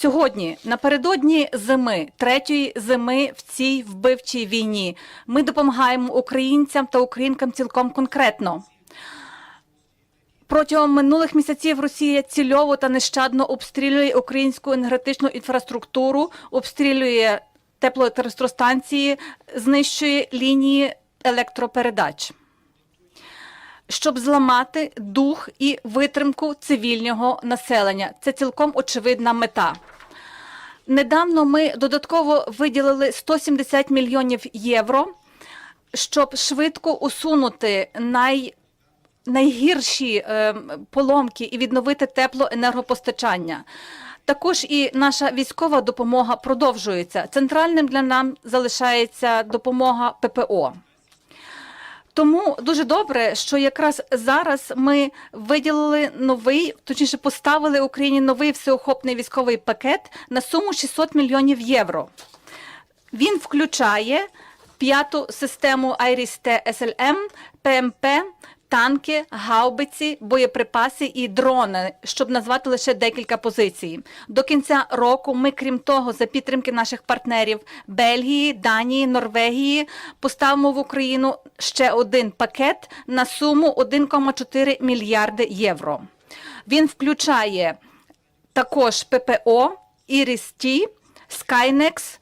Сьогодні, напередодні зими, третьої зими в цій вбивчій війні, ми допомагаємо українцям та українкам цілком конкретно. Протягом минулих місяців Росія цільово та нещадно обстрілює українську енергетичну інфраструктуру, обстрілює теплоелектростанції, знищує лінії електропередач. Щоб зламати дух і витримку цивільного населення, це цілком очевидна мета. Недавно ми додатково виділили 170 мільйонів євро, щоб швидко усунути най найгірші е, поломки і відновити теплоенергопостачання. Також і наша військова допомога продовжується. Центральним для нам залишається допомога ППО. Тому дуже добре, що якраз зараз ми виділили новий, точніше поставили Україні новий всеохопний військовий пакет на суму 600 мільйонів євро. Він включає п'яту систему IRIS-T SLM, ПМП, танки, гаубиці, боєприпаси і дрони, щоб назвати лише декілька позицій. До кінця року ми, крім того, за підтримки наших партнерів Бельгії, Данії, Норвегії, поставимо в Україну ще один пакет на суму 1,4 мільярди євро. Він включає також ППО, Іріс-Ті, Скайнекс,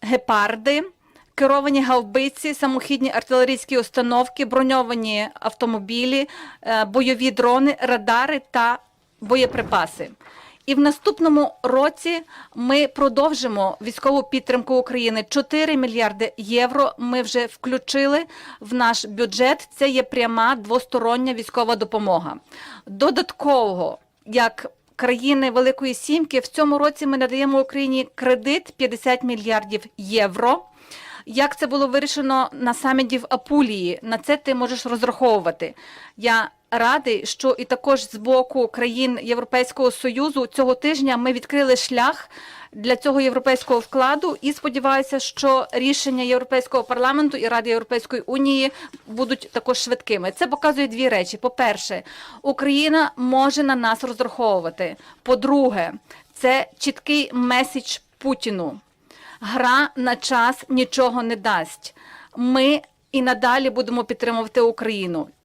Гепарди, керовані гаубиці, самохідні артилерійські установки, броньовані автомобілі, е, бойові дрони, радари та боєприпаси. І в наступному році ми продовжимо військову підтримку України. 4 мільярди євро ми вже включили в наш бюджет. Це є пряма двостороння військова допомога. Додатково, як країни Великої Сімки, в цьому році ми надаємо Україні кредит 50 мільярдів євро. Як це було вирішено на саміті в Апулії? На це ти можеш розраховувати. Я радий, що і також з боку країн Європейського союзу цього тижня ми відкрили шлях для цього європейського вкладу і сподіваюся, що рішення Європейського парламенту і Ради Європейської унії будуть також швидкими. Це показує дві речі: по-перше, Україна може на нас розраховувати. По-друге, це чіткий меседж Путіну. Гра на час нічого не дасть. Ми і надалі будемо підтримувати Україну.